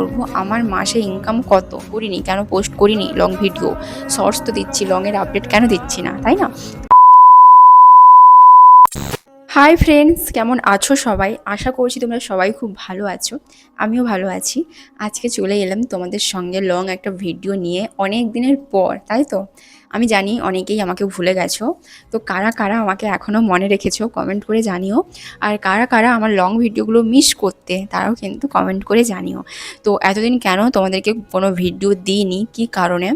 করব, আমার মাসে ইনকাম কত করিনি, কেন পোস্ট করিনি লং ভিডিও শর্টস তো দিচ্ছি লংয়ের আপডেট কেন দিচ্ছি না, তাই না? হাই ফ্রেন্ডস কেমন আছো সবাই? আশা করছি তোমরা সবাই খুব ভালো আছো, আমিও ভালো আছি। আজকে চলে এলাম তোমাদের সঙ্গে লং একটা ভিডিও নিয়ে, অনেক দিনের পর, তাই তো? আমি জানি অনেকেই আমাকে ভুলে গেছো। তো কারা কারা আমাকে এখনও মনে রেখেছো কমেন্ট করে জানিও। আর কারা কারা আমার লং ভিডিওগুলো মিস করতে, তারাও কিন্তু কমেন্ট করে জানিও। তো এতদিন কেন তোমাদেরকে কোনো ভিডিও দিইনি? কী কারণে?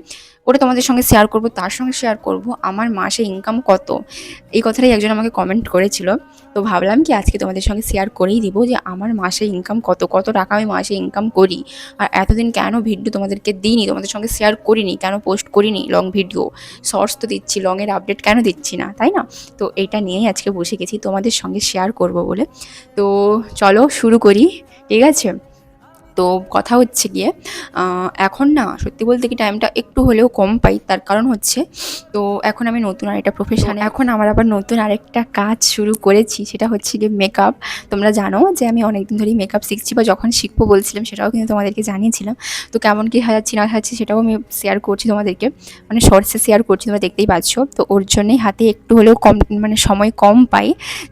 ওটা তোমাদের সঙ্গে শেয়ার করব, তার সঙ্গে শেয়ার করব। আমার মাসে ইনকাম কত? এই কথাটাই একজন আমাকে কমেন্ট করেছিল। তো ভাবলাম কি আজকে তোমাদের সঙ্গে শেয়ার করেই দিব যে আমার মাসে ইনকাম কত? কত টাকা আমি মাসে ইনকাম করি? আর এতদিন কেন ভিডিও তোমাদেরকে দিইনি, তোমাদের সঙ্গে শেয়ার করিনি, কেন পোস্ট করিনি লং ভিডিও শর্টস তো দিচ্ছি লংয়ের আপডেট কেন দিচ্ছি না, তাই না? তো এটা নিয়েই আজকে বসে গেছি, তোমাদের সঙ্গে শেয়ার করব বলে। তো চলো শুরু করি, ঠিক আছে? তো কথা হচ্ছে গিয়ে এখন না সত্যি বলতে কি টাইমটা একটু হলেও কম পাই, তার কারণ হচ্ছে, তো এখন আমি নতুন আরেকটা প্রফেশনে এখন আমার আবার নতুন আরেকটা কাজ শুরু করেছি, সেটা হচ্ছে গিয়ে মেকআপ তোমরা জানো যে আমি অনেকদিন ধরেই মেকআপ শিখছি বা যখন শিখব বলছিলাম, সেটাও কিন্তু তোমাদেরকে জানিয়েছিলাম। তো কেমন কী হাজাচ্ছি না হাজাচ্ছি সেটাও আমি শেয়ার করছি তোমাদেরকে মানে শর্টসে শেয়ার করছি, তোমরা দেখতেই পাচ্ছ। তো ওর জন্যই হাতে একটু হলেও কম মানে সময় কম পাই।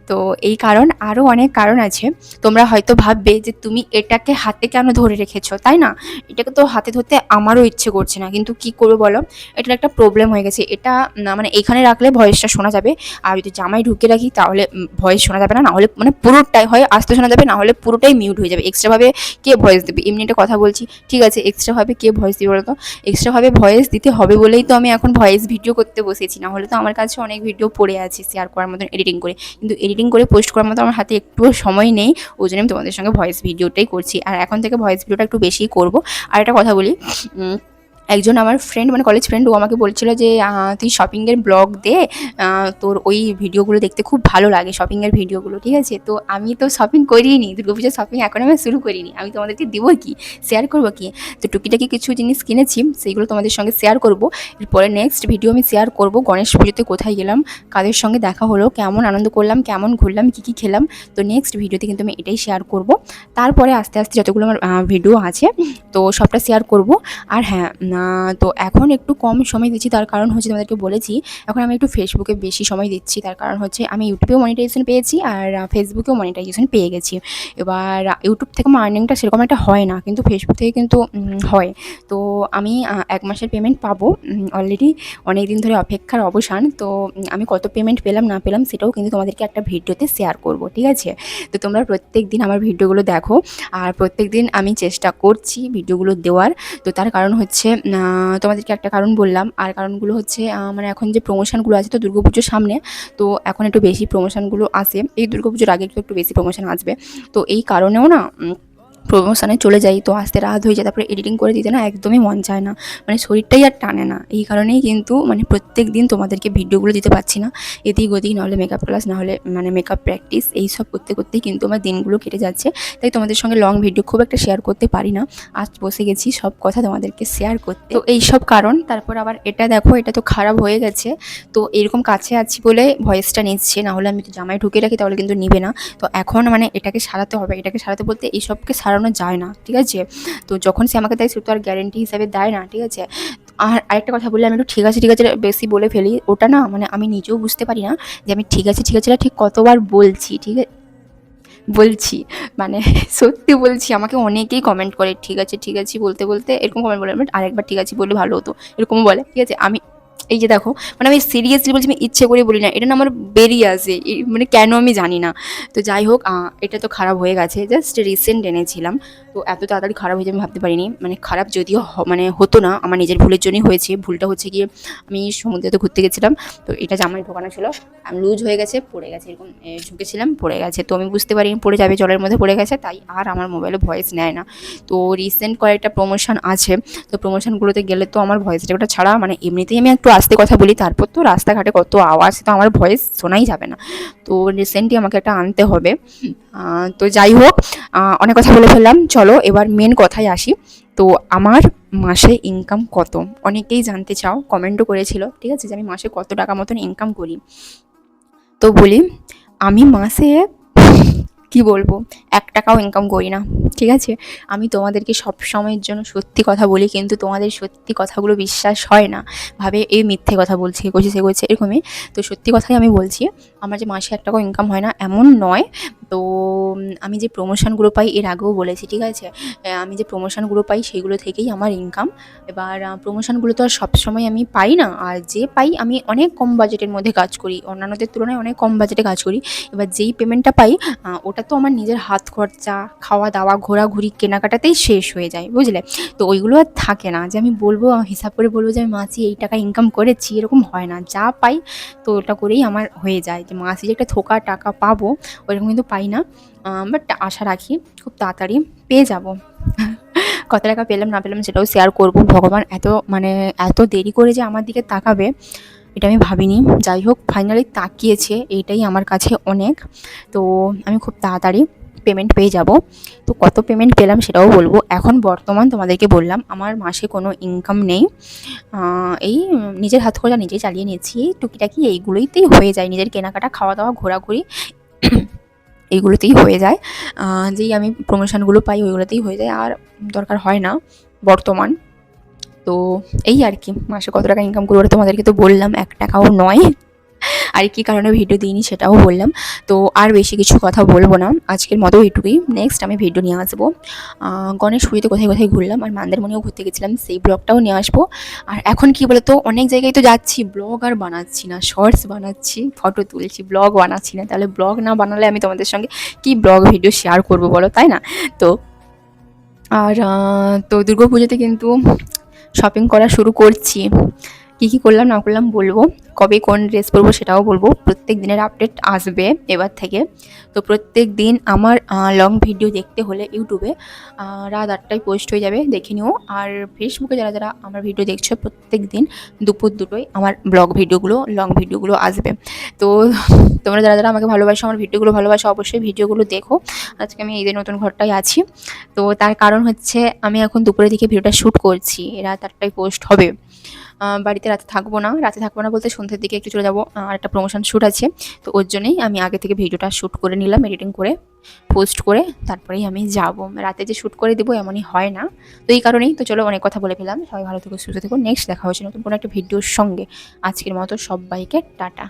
তো এই কারণ আরও অনেক কারণ আছে। তোমরা হয়তো ভাববে যে তুমি এটাকে হাতে কেন ধরে রেখেছো, তাই না? এটাকে তো হাতে ধরতে আমারও ইচ্ছে করছে না, কিন্তু কি করব বলো? এটার একটা প্রবলেম হয়ে গেছে। এটা না মানে এখানে রাখলে ভয়েসটা শোনা যাবে, আর যদি জামাই ঢুকে রাখি তাহলে ভয়েস শোনা যাবে না না হলে মানে পুরোটাই হয়, আস্তে শোনা যাবে, না হলে পুরোটাই মিউট হয়ে যাবে। এক্সট্রাভাবে কে ভয়েস দেবে? এমনি একটা কথা বলছি, ঠিক আছে এক্সট্রাভাবে কে ভয়েস দিবে বলো তো? এক্সট্রাভাবে ভয়েস দিতে হবে বলেই তো আমি এখন ভয়েস ভিডিও করতে বসেছি, না হলে তো আমার কাছে অনেক ভিডিও পড়ে আছে শেয়ার করার মতন এডিটিং করে। কিন্তু এডিটিং করে পোস্ট করার মতো আমার হাতে একটুও সময় নেই, ওই জন্য আমি তোমাদের সঙ্গে ভয়েস ভিডিওটাই করছি। আর এখন থেকে ভয়েস ভিডিওটা একটু বেশিই করব। আর একটা কথা বলি একজন আমার ফ্রেন্ড মানে কলেজ ফ্রেন্ড ও আমাকে বলছিল যে তুই শপিংয়ের ব্লগ দে তোর ওই ভিডিওগুলো দেখতে খুব ভালো লাগে শপিংয়ের ভিডিওগুলো ঠিক আছে? তো আমি তো শপিং করিনি দুর্গাপুজোর শপিং এখন আমি শুরু করিনি, আমি তোমাদেরকে দিব কি? শেয়ার করব কি? তো টুকিটাকি কিছু জিনিস কিনেছি, সেইগুলো তোমাদের সঙ্গে শেয়ার করব। এরপরে নেক্সট ভিডিও আমি শেয়ার করব, গণেশ পুজোতে কোথায় গেলাম, কাদের সঙ্গে দেখা হলো, কেমন আনন্দ করলাম, কেমন ঘুরলাম, কী কী খেলাম, তো নেক্সট ভিডিওতে কিন্তু আমি এটাই শেয়ার করব। তারপরে আস্তে আস্তে যতগুলো আমার ভিডিও আছে, তো সবটা শেয়ার করব। আর হ্যাঁ তো এখন একটু কম সময় দিচ্ছি। তার কারণ হচ্ছে তোমাদেরকে বলেছি, এখন আমি একটু ফেসবুকে বেশি সময় দিচ্ছি। তার কারণ হচ্ছে আমি ইউটিউবেও মনিটাইজেশন পেয়েছি আর ফেসবুকেও মনিটাইজেশন পেয়ে গেছি। এবার ইউটিউব থেকে আমার আর্নিংটা সেরকম একটা হয় না, কিন্তু ফেসবুক থেকে কিন্তু হয়। তো আমি এক মাসের পেমেন্ট পাবো অলরেডি অনেক দিন ধরে অপেক্ষার অবসান। তো আমি কত পেমেন্ট পেলাম, না পেলাম সেটাও কিন্তু তোমাদেরকে একটা ভিডিওতে শেয়ার করব, ঠিক আছে? তো তোমরা প্রত্যেক দিন আমার ভিডিওগুলো দেখো। আর প্রত্যেক দিন আমি চেষ্টা করছি ভিডিওগুলো দেওয়ার। তো তার কারণ হচ্ছে তোমাদেরকে একটা কারণ বললাম। আর কারণগুলো হচ্ছে মানে এখন যে প্রমোশনগুলো আছে তো দুর্গাপুজোর সামনে, তো এখন একটু বেশি প্রমোশনগুলো আসে এই দুর্গাপুজোর আগে একটু একটু বেশি প্রমোশন আসবে। তো এই কারণেও না প্রমোশনে চলে যাই তো আসতে রাত হয়ে যায়, তারপরে এডিটিং করে দিতে না একদমই মন চায় না। মানে শরীরটাই আর টানে না। এই কারণেই কিন্তু মানে প্রত্যেক দিন তোমাদেরকে ভিডিওগুলো দিতে পারছি না। এদিক ওদিক নাহলে মেকআপ ক্লাস নাহলে মানে মেকআপ প্র্যাকটিস এই সব করতে করতেই কিন্তু আমার দিনগুলো কেটে যাচ্ছে। তাই তোমাদের সঙ্গে লং ভিডিও খুব একটা শেয়ার করতে পারি না। আজ বসে গেছি, সব কথা তোমাদেরকে শেয়ার করতে। তো এই সব কারণ, তারপর আবার এটা দেখো, এটা তো খারাপ হয়ে গেছে। তো এরকম কাছে আছি বলে ভয়েসটা নিচ্ছে, না হলে আমি তো জামাই ঢুকে রাখি, তাহলে কিন্তু নিবে না। তো এখন মানে এটাকে সারাতে হবে। এটাকে সারাতে বলতে এইসবকে সারানো যায় না, ঠিক আছে? তো যখন সে আমাকে দেয় সে তো আর গ্যারেন্টি হিসাবে দেয় না, ঠিক আছে? আর আরেকটা কথা বললে আমি একটু ঠিক আছে ঠিক আছে, বেশি বলে ফেলি। ওটা না মানে আমি নিজেও বুঝতে পারি না যে আমি ঠিক আছে ঠিক আছে ঠিক কতবার বলছি, ঠিক আছে বলছি। মানে সত্যি বলছি, আমাকে অনেকেই কমেন্ট করে, ঠিক আছে ঠিক আছে, বলতে বলতে এরকম কমেন্ট বলে আরেকবার ঠিক আছে বললে ভালো হতো। এরকমও বলে, ঠিক আছে? আমি এই যে দেখো মানে আমি সিরিয়াসলি বলছি, আমি ইচ্ছে করে বলি না, এটা না আমার বেরিয়ে আসে মানে কেন আমি জানি না। তো যাই হোক এটা তো খারাপ হয়ে গেছে জাস্ট রিসেন্ট এনেছিলাম, তো এত তাড়াতাড়ি খারাপ হয়ে যাবে আমি ভাবতে পারিনি মানে খারাপ যদিও মানে হতো না, আমার নিজের ভুলের জন্যই হয়েছে, ভুলটা হচ্ছে গিয়ে আমি সমুদ্রেতে ঘুরতে গেছিলাম, তো এটা জামাই ঢোকানো ছিল আমি লুজ হয়ে গেছে, পড়ে গেছে, এরকম ঝুঁকেছিলাম, পড়ে গেছে, তো আমি বুঝতে পারিনি, পড়ে যাবে জলের মধ্যে পড়ে গেছে, তাই আর আমার মোবাইলে ভয়েস নেয় না। তো রিসেন্ট কয়েকটা প্রমোশন আছে, তো প্রমোশনগুলোতে গেলে তো আমার ভয়েস রেকর্ডটা ছাড়া মানে এমনিতেই আমি একটু আস্তে কথা বলি, তারপর তো রাস্তাঘাটে কত আওয়াজ তো আমার ভয়েস শোনাই যাবে না। তো রিসেন্টলি আমাকে একটা আনতে হবে। তো যাই হোক অনেক কথা বলে ফেললাম। চলো, এবার মেন কথায় আসি। তো আমার মাসে ইনকাম কত? অনেকেই জানতে চাও কমেন্টও করেছিল, ঠিক আছে? যে আমি মাসে কত টাকা মতন ইনকাম করি। তো বলি, আমি মাসে, কি বলব, এক টাকাও ইনকাম করি না। ঠিক আছে? আমি তোমাদেরকে সব সময়ের জন্য সত্যি কথা বলি, কিন্তু তোমাদের সত্যি কথাগুলো বিশ্বাস হয় না। ভাবে এই মিথ্যে কথা বলছে, এ করছে, সে করছে, এরকমই। তো সত্যি কথাই আমি বলছি, আমার যে মাসে এক টাকাও ইনকাম হয় না, এমন নয়। তো আমি যে প্রমোশনগুলো পাই, এর আগেও বলেছি, ঠিক আছে? আমি যে প্রমোশনগুলো পাই, সেগুলো থেকেই আমার ইনকাম এবার প্রমোশনগুলো তো আর সবসময় আমি পাই না। আর যে পাই, আমি অনেক কম বাজেটের মধ্যে কাজ করি। অন্যান্যদের তুলনায় অনেক কম বাজেটে কাজ করি। এবার যেই পেমেন্টটা পাই ওটা তো আমার নিজের হাত খরচা খাওয়া দাওয়া ঘোরাঘুরি কেনাকাটাতেই শেষ হয়ে যায়, বুঝলে? তো ওইগুলো আর থাকে না যে আমি বলব, হিসাব করে বলব যে আমি মাসি এই টাকা ইনকাম করেছি, এরকম হয় না। যা পাই তো ওটা করেই আমার হয়ে যায় যে মাসি যে একটা থোকা টাকা পাবো ওইরকম কিন্তু পাই না। বাট আশা রাখি খুব তাড়াতাড়ি পেয়ে যাব। কত টাকা পেলাম না পেলাম সেটাও শেয়ার করব। ভগবান এত মানে এত দেরি করে যে আমার দিকে তাকাবে, এটা আমি ভাবিনি। যাই হোক ফাইনালি তাকিয়েছে, এইটাই আমার কাছে অনেক। তো আমি খুব তাড়াতাড়ি পেমেন্ট পেয়ে যাব। তো কত পেমেন্ট পেলাম সেটাও বলব। এখন বর্তমান তোমাদেরকে বললাম, আমার মাসে কোনো ইনকাম নেই। এই নিজের হাত খরচা নিজেই চালিয়ে নিয়েছি। টুকিটাকি এইগুলোইতেই হয়ে যায়। নিজের কেনাকাটা খাওয়া দাওয়া ঘোরাঘুরি এইগুলোতেই হয়ে যায়। যেই আমি প্রমোশনগুলো পাই ওইগুলোতেই হয়ে যায়। আর দরকার হয় না বর্তমান। তো এই আর কি, মাসে কত টাকা ইনকাম করব তোমাদেরকে তো বললাম। এক টাকাও নয়। আর কী কারণে ভিডিও দিইনি সেটাও বললাম। তো আর বেশি কিছু কথা বলব না। আজকের মতো এইটুকুই। নেক্সট আমি ভিডিও নিয়ে আসব। গণেশ পুজোতে কোথায় কোথায় ঘুরলাম আর মান্দারমণিও ঘুরতে গেছিলাম, সেই ব্লগটাও নিয়ে আসব। আর এখন কি বলতো, অনেক জায়গায় তো যাচ্ছি, ব্লগ আর বানাচ্ছি না শর্টস বানাচ্ছি ফটো তুলছি ব্লগ বানাচ্ছি না। তাহলে ব্লগ না বানালে আমি তোমাদের সঙ্গে কি ব্লগ ভিডিও শেয়ার করব বলো, তাই না? তো, আর তো দুর্গা পুজোতে কিন্তু শপিং করা শুরু করছি। কী কী করলাম, না করলাম বলব। কবে কোন ড্রেস পরবো সেটাও বলব। প্রত্যেক দিনের আপডেট আসবে এবার থেকে। তো প্রত্যেক দিন আমার লং ভিডিও দেখতে হলে ইউটিউবে রাত আটটায় পোস্ট হয়ে যাবে, দেখে নিও। আর ফেসবুকে যারা যারা আমার ভিডিও দেখছ, প্রত্যেক দিন দুপুর দুটোই আমার ব্লগ ভিডিওগুলো লং ভিডিওগুলো আসবে। তো তোমরা যারা যারা আমাকে ভালোবাসো, আমার ভিডিওগুলো ভালোবাসো, অবশ্যই ভিডিওগুলো দেখো। আজকে আমি এই যে নতুন ঘরটায় আছি। তো তার কারণ হচ্ছে, আমি এখন দুপুরের দিকে ভিডিওটা শ্যুট করছি। রাত আটটায় পোস্ট হবে। বাড়িতে রাতে থাকব না, রাতে থাকব না বলতে সন্ধ্যের দিকে একটু চলে যাব, আর একটা প্রমোশন শ্যুট আছে। তো ওর জন্যই আমি আগে থেকে ভিডিওটা শ্যুট করে নিলাম এডিটিং করে পোস্ট করে, তারপরেই আমি যাব। রাতে যে শ্যুট করে দেবো এমনই হয় না। তো এই কারণেই, তো চলো অনেক কথা বলে ফেলাম সবাই ভালো থেকো, সুস্থ থেকো। নেক্সট দেখা হচ্ছে নতুন কোনো একটা ভিডিওর সঙ্গে। আজকের মতো সবাইকে টাটা।